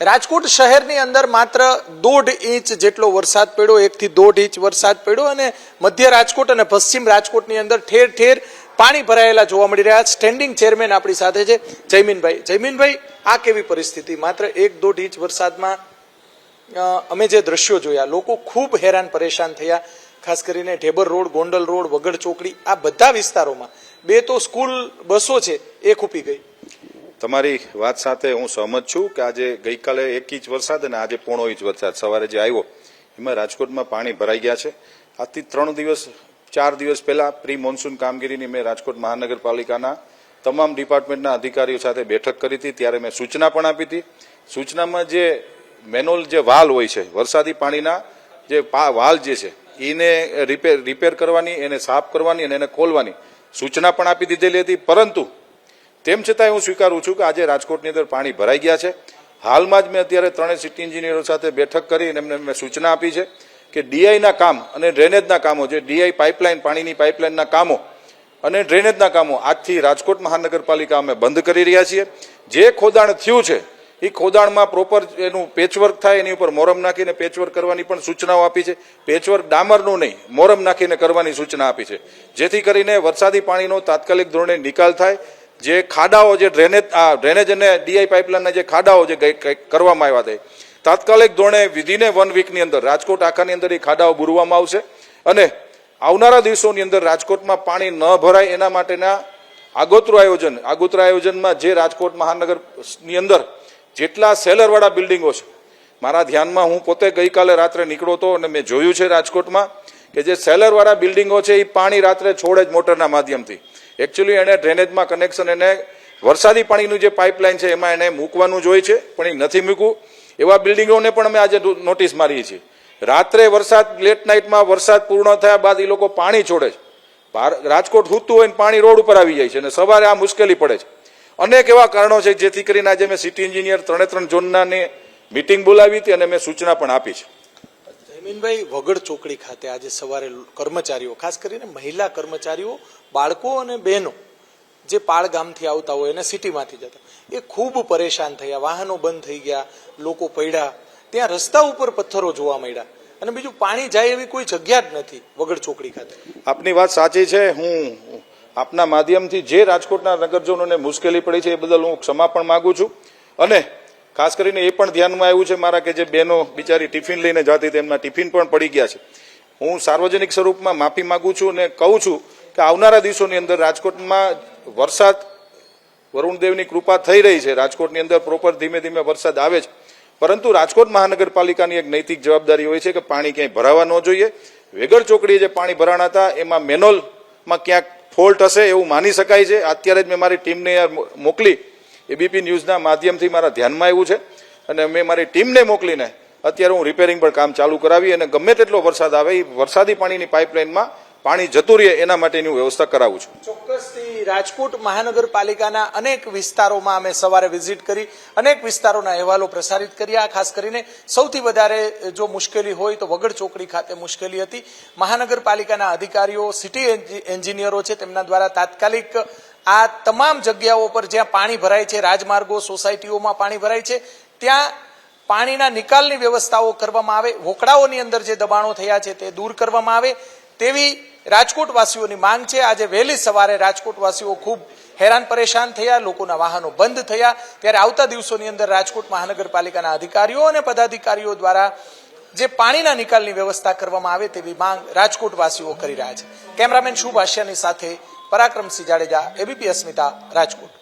રાજકોટ શહેરની અંદર માત્ર દોઢ ઇંચ જેટલો વરસાદ પડ્યો, એકથી દોઢ ઇંચ વરસાદ પડ્યો અને મધ્ય રાજકોટ અને પશ્ચિમ રાજકોટની અંદર ઠેર ઠેર પાણી ભરાયેલા જોવા મળી રહ્યા સ્ટેન્ડિંગ ચેરમેન આપણી સાથે છે, જયમીનભાઈ. જયમીનભાઈ, આ કેવી પરિસ્થિતિ? માત્ર એક દોઢ ઇંચ વરસાદમાં અમે જે દ્રશ્યો જોયા, લોકો ખૂબ હેરાન પરેશાન થયા, ખાસ કરીને ઢેબર રોડ, ગોંડલ રોડ, વગડ ચોકડી, આ બધા વિસ્તારોમાં. બે તો સ્કૂલ બસો છે એ ખૂપી ગઈ. તમારી વાત સાથે હું સહમત છું કે આજે ગઈકાલે એક ઇંચ વરસાદ અને આજે પોણો ઇંચ વરસાદ. સવારે જે આવ્યો, એમાં રાજકોટમાં પાણી ભરાઈ ગયા છે. આજથી ત્રણ દિવસ, ચાર દિવસ પહેલા પ્રી મોન્સૂન કામગીરીની મેં રાજકોટ મહાનગરપાલિકાના તમામ ડિપાર્ટમેન્ટના અધિકારીઓ સાથે બેઠક કરી હતી. ત્યારે મેં સૂચના પણ આપી હતી. સૂચનામાં જે મેનોલ જે વાલ હોય છે, વરસાદી પાણીના જે વાલ જે છે, એને રિપેર રિપેર કરવાની, એને સાફ કરવાની અને એને ખોલવાની સૂચના પણ આપી દીધેલી હતી. પરંતુ તેમ છતાંય હું સ્વીકારું છું કે આજે રાજકોટની અંદર પાણી ભરાઈ ગયા છે. હાલમાં જ મેં અત્યારે ત્રણેય સિટી એન્જિનિયરો સાથે બેઠક કરી અને એમને મેં સૂચના આપી છે કે ડીઆઈના કામ અને ડ્રેનેજના કામો જે ડીઆઈ પાઇપલાઇન, પાણીની પાઇપલાઇનના કામો અને ડ્રેનેજના કામો આજથી રાજકોટ મહાનગરપાલિકા અમે બંધ કરી રહ્યા છીએ. જે ખોદાણ થયું છે, એ ખોદાણમાં પ્રોપર એનું પેચવર્ક થાય, એની ઉપર મોરમ નાખીને પેચવર્ક કરવાની પણ સૂચનાઓ આપી છે. પેચવર્ક ડામરનું નહીં, મોરમ નાખીને કરવાની સૂચના આપી છે. જેથી કરીને વરસાદી પાણીનો તાત્કાલિક ધોરણે નિકાલ થાય જે ખાડાઓ જે ડ્રેનેજ આ ડ્રેનેજ અને ડીઆઈ પાઇપલાઇનના જે ખાડાઓ જે કરવામાં આવ્યા હતા તાત્કાલિક ધોરણે વિધિને વન વીકની અંદર રાજકોટ આખાની અંદર એ ખાડાઓ બુરવામાં આવશે અને આવનારા દિવસોની અંદર રાજકોટમાં પાણી ન ભરાય એના માટેના આગોતરું આયોજન, આગોતરા આયોજનમાં જે રાજકોટ મહાનગરની અંદર જેટલા સેલરવાળા બિલ્ડિંગો છે, મારા ધ્યાનમાં હું પોતે ગઈકાલે રાત્રે નીકળ્યો હતો અને મેં જોયું છે રાજકોટમાં કે જે સેલરવાળા બિલ્ડિંગો છે એ પાણી રાત્રે છોડે જ મોટરના માધ્યમથી. એકચ્યુઅલી એને ડ્રેનેજમાં કનેક્શન એને વરસાદી પાણીનું જે પાઇપલાઇન છે, એમાં એને મૂકવાનું જ હોય છે, પણ એ નથી મૂકવું એવા બિલ્ડિંગોને પણ અમે આજે નોટિસ મારીએ છીએ. રાત્રે વરસાદ લેટ નાઇટમાં વરસાદ પૂર્ણ થયા બાદ એ લોકો પાણી છોડે છે. રાજકોટ હૂતું હોય ને પાણી રોડ ઉપર આવી જાય છે અને સવારે આ મુશ્કેલી પડે છે. અનેક એવા કારણો છે, જેથી કરીને આજે મેં સિટી એન્જિનિયર ત્રણે ત્રણ ઝોનના મિટિંગ બોલાવી હતી અને મેં સૂચના પણ આપી છે. જયમીનભાઈ વગડ ચોકડી ખાતે આજે સવારે કર્મચારીઓ, ખાસ કરીને મહિલા કર્મચારીઓ, બાળકો અને બહેનો જે પાળ ગામથી આવતા હોય અને સિટીમાંથી જતા, એ ખૂબ પરેશાન થયા. વાહનો બંધ થઈ ગયા, લોકો પડ્યા. ત્યાં રસ્તા ઉપર પથ્થરો જોવા મળ્યા. અને બીજું, પાણી જાય એવી કોઈ જગ્યા જ નથી વગડ ચોકડી ખાતે. આપની વાત સાચી છે. હું આપના માધ્યમથી જે રાજકોટના નગરજનોને મુશ્કેલી પડી છે એ બદલ હું ક્ષમા પણ માંગુ છું. અને ખાસ કરીને એ પણ ધ્યાનમાં આવ્યું છે મારા કે જે બહેનો બિચારી ટિફિન લઈને જતી તેમના ટિફિન પણ પડી ગયા છે. હું સાર્વજનિક સ્વરૂપમાં માફી માગું છું અને કહું છું કે આવનારા દિવસોની અંદર રાજકોટમાં વરસાદ વરુણદેવની કૃપા થઈ રહી છે. રાજકોટની અંદર પ્રોપર ધીમે ધીમે વરસાદ આવે છે. પરંતુ રાજકોટ મહાનગરપાલિકાની એક નૈતિક જવાબદારી હોય છે કે પાણી ક્યાંય ભરાવા ન જોઈએ. વેગર ચોકડીએ જે પાણી ભરાણા હતા એમાં મેનોલમાં ક્યાંક ફોલ્ટ હશે એવું માની શકાય છે. અત્યારે જ મેં મારી ટીમને મોકલી એબીપી ન્યૂઝના માધ્યમથી મારા ધ્યાનમાં આવ્યું છે અને મેં મારી ટીમને મોકલીને અત્યારે હું રિપેરિંગ પર કામ ચાલુ કરાવી અને ગમે તેટલો વરસાદ આવે એ વરસાદી પાણીની પાઇપલાઇનમાં પાણી જતું રહે એના માટેની હું વ્યવસ્થા કરાવું છું. ચોક્કસથી રાજકોટ મહાનગરપાલિકાના અનેક વિસ્તારોમાં અમે સવારે વિઝિટ કરી, અનેક વિસ્તારોના અહેવાલો પ્રસારિત કર્યા ખાસ કરીને સૌથી વધારે જો મુશ્કેલી હોય તો વગડ ચોકડી ખાતે મુશ્કેલી હતી. મહાનગરપાલિકાના અધિકારીઓ સિટી એન્જિનિયરો છે, તેમના દ્વારા તાત્કાલિક આ તમામ જગ્યાઓ પર જ્યાં પાણી ભરાય છે, રાજમાર્ગો, સોસાયટીઓમાં પાણી ભરાય છે, ત્યાં પાણીના નિકાલની વ્યવસ્થાઓ કરવામાં આવે, વોકડાઓની અંદર જે દબાણો થયા છે તે દૂર કરવામાં આવે. તેવી રાજકોટવાસીઓની માંગ છે. આજે વહેલી સવારે રાજકોટવાસીઓ ખૂબ હેરાન પરેશાન થયા, લોકોના વાહનો બંધ થયા. ત્યારે આવતા દિવસોની અંદર રાજકોટ મહાનગરપાલિકાના અધિકારીઓ અને પદાધિકારીઓ દ્વારા જે પાણીના નિકાલની વ્યવસ્થા કરવામાં આવે તેવી માંગ રાજકોટવાસીઓ કરી રહ્યા છે. કેમેરામેન શુભ આશિયાની સાથે પરાક્રમસિંહ જાડેજા એબીપી અસ્મિતા રાજકોટ.